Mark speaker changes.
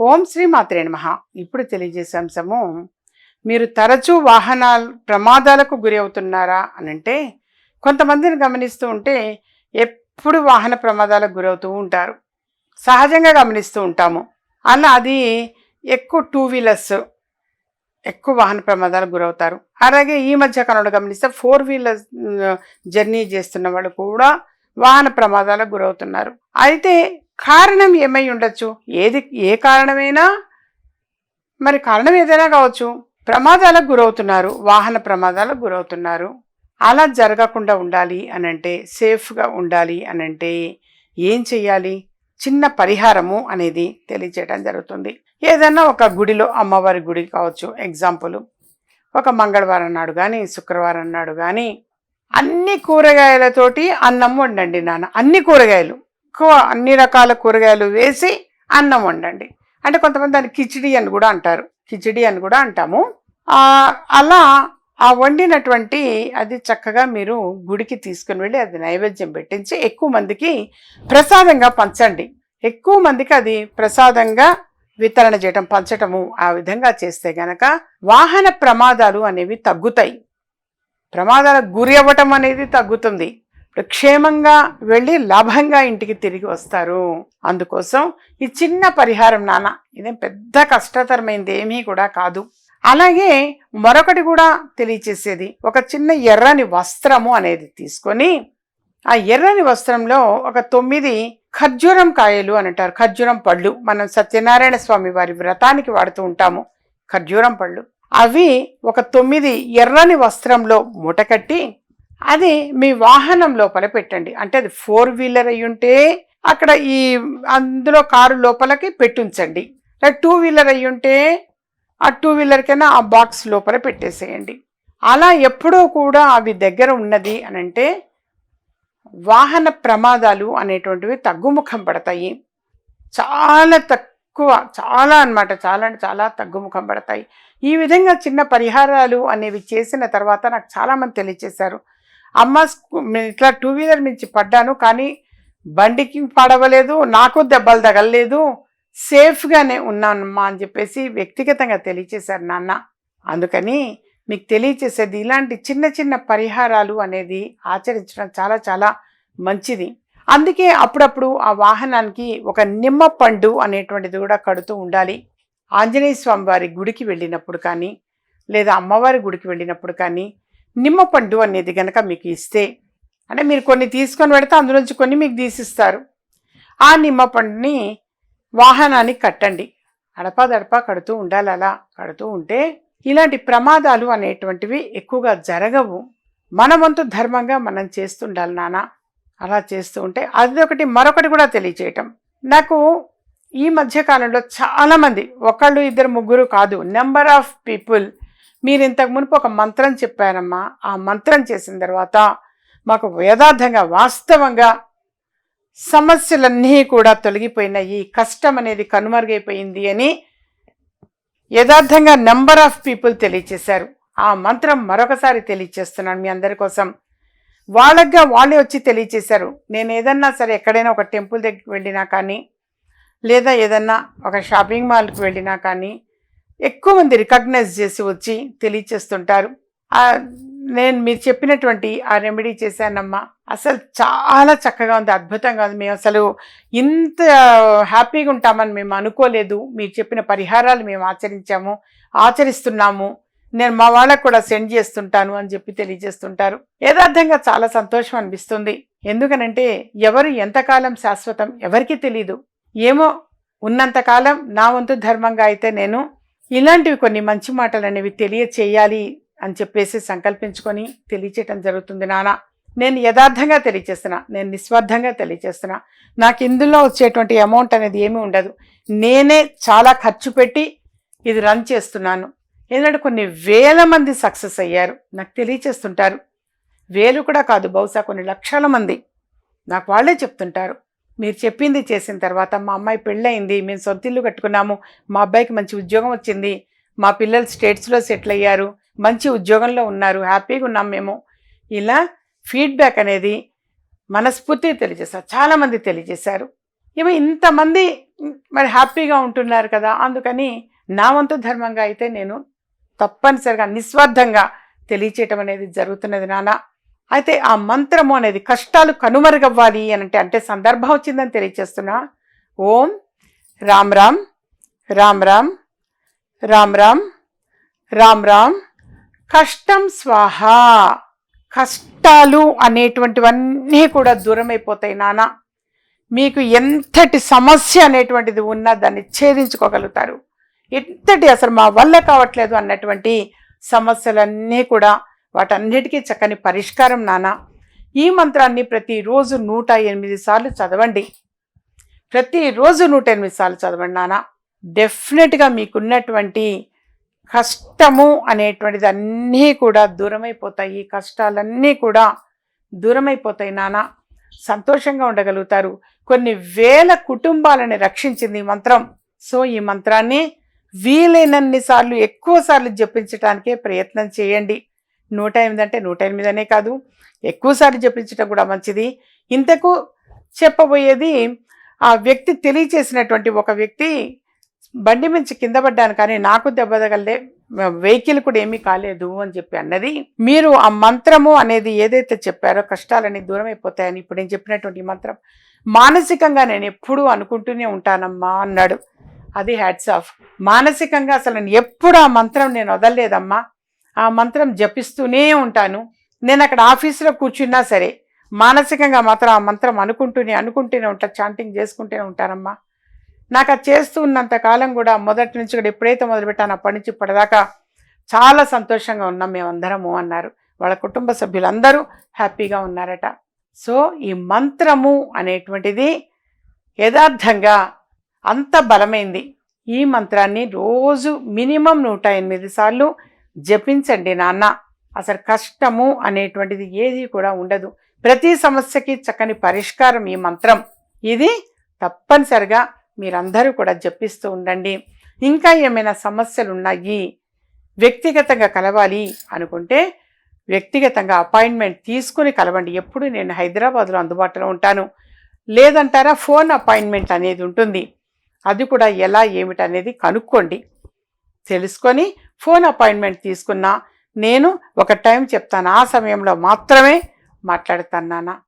Speaker 1: ఓం శ్రీ మాత్రే నమ. ఇప్పుడు తెలియజేసే అంశము మీరు తరచూ వాహనాలు ప్రమాదాలకు గురి అవుతున్నారా అని అంటే కొంతమందిని గమనిస్తూ ఉంటే ఎప్పుడు వాహన ప్రమాదాలకు గురవుతూ ఉంటారు. సహజంగా గమనిస్తూ ఉంటాము. అలా అది ఎక్కువ టూ వీలర్స్ ఎక్కువ వాహన ప్రమాదాలకు గురవుతారు అలాగే ఈ మధ్య కాలంలో గమనిస్తే ఫోర్ వీలర్ జర్నీ చేస్తున్న వాళ్ళు కూడా వాహన ప్రమాదాలకు గురవుతున్నారు అయితే కారణం ఏమై ఉండొచ్చు? ఏది ఏ కారణమైనా? మరి కారణం ఏదైనా కావచ్చు. ప్రమాదాలకు గురవుతున్నారు. వాహన ప్రమాదాలకు గురవుతున్నారు. అలా జరగకుండా ఉండాలి అని అంటే సేఫ్గా ఉండాలి అని అంటే ఏం చెయ్యాలి? చిన్న పరిహారము అనేది తెలియచేయడం జరుగుతుంది. ఏదైనా ఒక గుడిలో అమ్మవారి గుడి కావచ్చు ఎగ్జాంపుల్. ఒక మంగళవారం నాడు కానీ శుక్రవారం నాడు కానీ అన్ని కూరగాయలతోటి అన్నం వండండి నాన్న. అన్ని కూరగాయలు. ఎక్కువ అన్ని రకాల కూరగాయలు వేసి అన్నం వండండి. అంటే కొంతమంది దాన్ని కిచిడి అని కూడా అంటారు. కిచిడి అని కూడా అంటాము. అలా ఆ వండినటువంటి అది చక్కగా మీరు గుడికి తీసుకుని వెళ్ళి అది నైవేద్యం పెట్టించి ఎక్కువ మందికి ప్రసాదంగా పంచండి. ఎక్కువ మందికి అది ప్రసాదంగా వితరణ చేయటం పంచటము ఆ విధంగా చేస్తే గనక వాహన ప్రమాదాలు అనేవి తగ్గుతాయి. ప్రమాదాలకు గురి అవ్వటం అనేది తగ్గుతుంది. క్షేమంగా వెళ్ళి లాభంగా ఇంటికి తిరిగి వస్తారు. అందుకోసం ఈ చిన్న పరిహారం నాన్న ఇదేం పెద్ద కష్టతరమైనది ఏమీ కూడా కాదు. అలాగే మరొకటి కూడా తెలియచేసేది ఒక చిన్న ఎర్రని వస్త్రము అనేది తీసుకొని ఆ ఎర్రని వస్త్రంలో ఒక తొమ్మిది ఖర్జూరం కాయలు అని అంటారు. ఖర్జూరం పళ్ళు. మనం సత్యనారాయణ స్వామి వారి వ్రతానికి వాడుతూ ఉంటాము ఖర్జూరం పళ్ళు. అవి ఒక తొమ్మిది ఎర్రని వస్త్రంలో మూటకట్టి అది మీ వాహనం లోపల పెట్టండి. అంటే అది ఫోర్ వీలర్ అయి ఉంటే అక్కడ ఈ అందులో కారు లోపలకి పెట్టుంచండి. టూ వీలర్ అయి ఉంటే ఆ టూ వీలర్కైనా ఆ బాక్స్ లోపల పెట్టేసేయండి. అలా ఎప్పుడూ కూడా అవి దగ్గర ఉన్నది అని అంటే వాహన ప్రమాదాలు అనేటువంటివి తగ్గుముఖం పడతాయి. చాలా తక్కువ చాలా అన్నమాట చాలా అంటే చాలా తగ్గుముఖం పడతాయి. ఈ విధంగా చిన్న పరిహారాలు అనేవి చేసిన తర్వాత నాకు చాలామంది తెలియచేశారు అమ్మ ఇట్లా టూ వీలర్ నుంచి పడ్డాను కానీ బండికి పడవలేదు నాకు దెబ్బలు తగలలేదు సేఫ్గానే ఉన్నానమ్మా అని చెప్పేసి వ్యక్తిగతంగా తెలియచేశారు నాన్న. అందుకని మీకు తెలియచేసేది ఇలాంటి చిన్న చిన్న పరిహారాలు అనేది ఆచరించడం చాలా చాలా మంచిది. అందుకే అప్పుడప్పుడు ఆ వాహనానికి ఒక నిమ్మ పండు అనేటువంటిది కూడా కడుతూ ఉండాలి. ఆంజనేయ స్వామి వారి గుడికి వెళ్ళినప్పుడు కానీ లేదా అమ్మవారి గుడికి వెళ్ళినప్పుడు కానీ నిమ్మ పండు అనేది కనుక మీకు ఇస్తే అంటే మీరు కొన్ని తీసుకొని పెడితే అందులోంచి కొన్ని మీకు తీసిస్తారు. ఆ నిమ్మ పండుని వాహనానికి కట్టండి. అడపాదడపా కడుతూ ఉండాలి అలా కడుతూ ఉంటే ఇలాంటి ప్రమాదాలు అనేటువంటివి ఎక్కువగా జరగవు. మనవంతు ధర్మంగా మనం చేస్తుండాలి నాన్న అలా చేస్తూ ఉంటే అదొకటి మరొకటి కూడా తెలియచేయటం. నాకు ఈ మధ్యకాలంలో చాలామంది ఒకళ్ళు ఇద్దరు ముగ్గురు కాదు నెంబర్ ఆఫ్ పీపుల్ మీరు ఇంతకు మునుపు ఒక మంత్రం చెప్పారమ్మా. ఆ మంత్రం చేసిన తర్వాత మాకు యథార్థంగా వాస్తవంగా సమస్యలన్నీ కూడా తొలగిపోయినాయి. కష్టం అనేది కనుమరుగైపోయింది అని యథార్థంగా నెంబర్ ఆఫ్ పీపుల్ తెలియచేశారు. ఆ మంత్రం మరొకసారి తెలియచేస్తున్నాను మీ అందరి కోసం. వాళ్ళగా వాళ్ళే వచ్చి తెలియచేశారు. నేను ఏదన్నా సరే ఎక్కడైనా ఒక టెంపుల్ దగ్గరికి వెళ్ళినా కానీ లేదా ఏదన్నా ఒక షాపింగ్ మాల్కి వెళ్ళినా కానీ ఎక్కువ మంది రికగ్నైజ్ చేసి వచ్చి తెలియచేస్తుంటారు. నేను మీరు చెప్పినటువంటి ఆ రెమెడీ చేశానమ్మా. అసలు చాలా చక్కగా ఉంది అద్భుతంగా ఉంది. మేము అసలు ఇంత హ్యాపీగా ఉంటామని మేము అనుకోలేదు. మీరు చెప్పిన పరిహారాలు మేము ఆచరించాము ఆచరిస్తున్నాము. నేను మా వాళ్ళకు కూడా సెండ్ చేస్తుంటాను అని చెప్పి తెలియజేస్తుంటారు. యథార్థంగా చాలా సంతోషం అనిపిస్తుంది. ఎందుకనంటే ఎవరు ఎంతకాలం శాశ్వతం ఎవరికీ తెలియదు ఏమో ఉన్నంతకాలం నా వంతు ధర్మంగా అయితే నేను ఇలాంటివి కొన్ని మంచి మాటలు అనేవి తెలియచేయాలి అని చెప్పేసి సంకల్పించుకొని తెలియచేయటం జరుగుతుంది నాన్న నేను యథార్థంగా తెలియచేస్తున్నా నేను నిస్వార్థంగా తెలియచేస్తున్నా. నాకు ఇందులో వచ్చేటువంటి అమౌంట్ అనేది ఏమీ ఉండదు. నేనే చాలా ఖర్చు పెట్టి ఇది రన్ చేస్తున్నాను. ఎందుకంటే కొన్ని వేల మంది సక్సెస్ అయ్యారు. నాకు తెలియచేస్తుంటారు. వేలు కూడా కాదు బహుశా కొన్ని లక్షల మంది. నాకు వాళ్ళే చెప్తుంటారు. మీరు చెప్పింది చేసిన తర్వాత మా అమ్మాయి పెళ్ళయింది మేము సొంత ఇల్లు కట్టుకున్నాము మా అబ్బాయికి మంచి ఉద్యోగం వచ్చింది మా పిల్లలు స్టేట్స్లో సెటిల్ అయ్యారు మంచి ఉద్యోగంలో ఉన్నారు హ్యాపీగా ఉన్నాం మేము. ఇలా ఫీడ్బ్యాక్ అనేది మనస్ఫూర్తి తెలియజేశారు చాలామంది తెలియజేశారు. ఇవి ఇంతమంది మరి హ్యాపీగా ఉంటున్నారు కదా అందుకని నా వంతు ధర్మంగా అయితే నేను తప్పనిసరిగా నిస్వార్థంగా తెలియచేయటం అనేది జరుగుతున్నది నాన్న. అయితే ఆ మంత్రము అనేది కష్టాలు కనుమరుగవ్వాలి అని అంటే అంటే సందర్భం వచ్చిందని తెలియచేస్తున్నా. ఓం రామ్ రామ్ రామ్ రామ్ రామ్ రామ్ రామ్ రామ్. కష్టం స్వాహ. కష్టాలు అనేటువంటివన్నీ కూడా దూరం అయిపోతాయి నాన్న మీకు ఎంతటి సమస్య అనేటువంటిది ఉన్నా దాన్ని ఛేదించుకోగలుగుతారు. ఎంతటి అసలు మా వల్ల కావట్లేదు అన్నటువంటి సమస్యలన్నీ కూడా వాటన్నిటికీ చక్కని పరిష్కారం నాన్న ఈ మంత్రాన్ని ప్రతిరోజు నూట ఎనిమిది సార్లు చదవండి. ప్రతిరోజు నూట ఎనిమిది సార్లు చదవండి నాన్న డెఫినెట్గా మీకున్నటువంటి కష్టము అనేటువంటిది అన్నీ కూడా దూరమైపోతాయి. కష్టాలన్నీ కూడా దూరమైపోతాయి నాన్న సంతోషంగా ఉండగలుగుతారు. కొన్ని వేల కుటుంబాలని రక్షించింది ఈ మంత్రం. సో ఈ మంత్రాన్ని వీలైనన్ని సార్లు ఎక్కువ సార్లు జపించడానికే ప్రయత్నం చేయండి. నూట ఎనిమిది అంటే నూట ఎనిమిది అనే కాదు. ఎక్కువసార్లు జపించడం కూడా మంచిది. ఇంతకు చెప్పబోయేది ఆ వ్యక్తి తెలియచేసినటువంటి ఒక వ్యక్తి బండి మించి కింద పడ్డాను కానీ నాకు దెబ్బ తగలే వెహికల్ కూడా ఏమీ కాలేదు అని చెప్పి అన్నది. మీరు ఆ మంత్రము అనేది ఏదైతే చెప్పారో కష్టాలని దూరం అయిపోతాయని ఇప్పుడు నేను చెప్పినటువంటి మంత్రం మానసికంగా నేను ఎప్పుడూ అనుకుంటూనే ఉంటానమ్మా అన్నాడు. అది హ్యాట్స్ ఆఫ్. మానసికంగా అసలు నేను ఎప్పుడు ఆ మంత్రం నేను వదలలేదమ్మా. ఆ మంత్రం జపిస్తూనే ఉంటాను. నేను అక్కడ ఆఫీసులో కూర్చున్నా సరే మానసికంగా మాత్రం ఆ మంత్రం అనుకుంటూనే అనుకుంటూనే ఉంటా చాంటింగ్ చేసుకుంటూనే ఉంటానమ్మా. నాకు అది చేస్తూ ఉన్నంత కాలం కూడా మొదటి నుంచి కూడా ఎప్పుడైతే మొదలుపెట్టాను అప్పటి నుంచి ఇప్పటిదాకా చాలా సంతోషంగా ఉన్నాం మేమందరము అన్నారు. వాళ్ళ కుటుంబ సభ్యులందరూ హ్యాపీగా ఉన్నారట. సో ఈ మంత్రము అనేటువంటిది యథార్థంగా అంత బలమైంది. ఈ మంత్రాన్ని రోజు మినిమం నూట ఎనిమిది సార్లు జపించండి నాన్న. అసలు కష్టము అనేటువంటిది ఏది కూడా ఉండదు. ప్రతి సమస్యకి చక్కని పరిష్కారం ఈ మంత్రం. ఇది తప్పనిసరిగా మీరందరూ కూడా జపిస్తూ ఉండండి. ఇంకా ఏమైనా సమస్యలు ఉన్నాయి వ్యక్తిగతంగా కలవాలి అనుకుంటే వ్యక్తిగతంగా అపాయింట్మెంట్ తీసుకుని కలవండి. ఎప్పుడు నేను హైదరాబాద్లో అందుబాటులో ఉంటాను. లేదంటారా ఫోన్ అపాయింట్మెంట్ అనేది ఉంటుంది. అది కూడా ఎలా ఏమిటనేది కనుక్కోండి. తెలుసుకొని ఫోన్ అపాయింట్మెంట్ తీసుకున్నా నేను ఒక టైం చెప్తాను. ఆ సమయంలో మాత్రమే మాట్లాడతాను నాన్న.